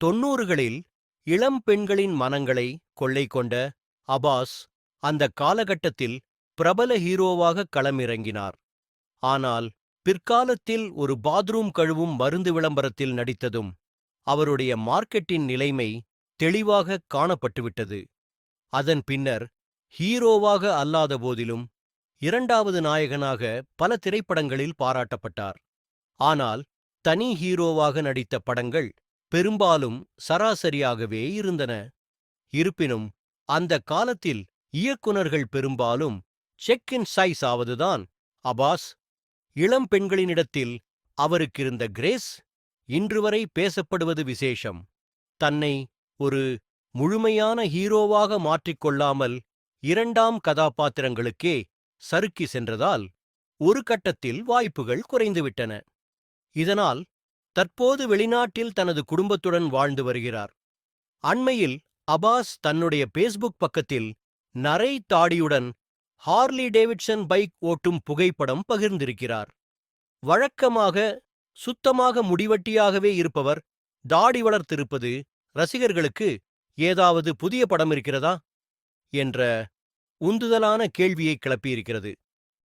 தொன்னூறுகளில் இளம் பெண்களின் மனங்களை கொள்ளை கொண்ட அபாஸ் அந்த காலகட்டத்தில் பிரபல ஹீரோவாக களமிறங்கினார். ஆனால் பிற்காலத்தில் ஒரு பாத்ரூம் கழுவும் மருந்து விளம்பரத்தில் நடித்ததும் அவருடைய மார்க்கெட்டின் நிலைமை தெளிவாக காணப்பட்டுவிட்டது. அதன் பின்னர் ஹீரோவாக அல்லாத போதிலும் இரண்டாவது நாயகனாக பல திரைப்படங்களில் பாராட்டப்பட்டார். ஆனால் தனி ஹீரோவாக நடித்த படங்கள் பெரும்பாலும் சராசரியாகவே இருந்தன. இருப்பினும் அந்த காலத்தில் இயக்குனர்கள் பெரும்பாலும் செக் இன் சைஸ் ஆவதுதான். அபாஸ் இளம் பெண்களினிடத்தில் அவருக்கிருந்த கிரேஸ் இன்றுவரை பேசப்படுவது விசேஷம். தன்னை ஒரு முழுமையான ஹீரோவாக மாற்றிக்கொள்ளாமல் இரண்டாம் கதாபாத்திரங்களுக்கே சறுக்கி சென்றதால் ஒரு கட்டத்தில் வாய்ப்புகள் குறைந்துவிட்டன. இதனால் தற்போது வெளிநாட்டில் தனது குடும்பத்துடன் வாழ்ந்து வருகிறார். அண்மையில் அபாஸ் தன்னுடைய பேஸ்புக் பக்கத்தில் நரை தாடியுடன் ஹார்லி டேவிட்சன் பைக் ஓட்டும் புகைப்படம் பகிர்ந்திருக்கிறார். வழக்கமாக சுத்தமாக முடிவட்டியாகவே இருப்பவர் தாடி வளர்த்திருப்பது ரசிகர்களுக்கு ஏதாவது புதிய படம் இருக்கிறதா? என்ற உந்துதலான கேள்வியை கிளப்பியிருக்கிறது.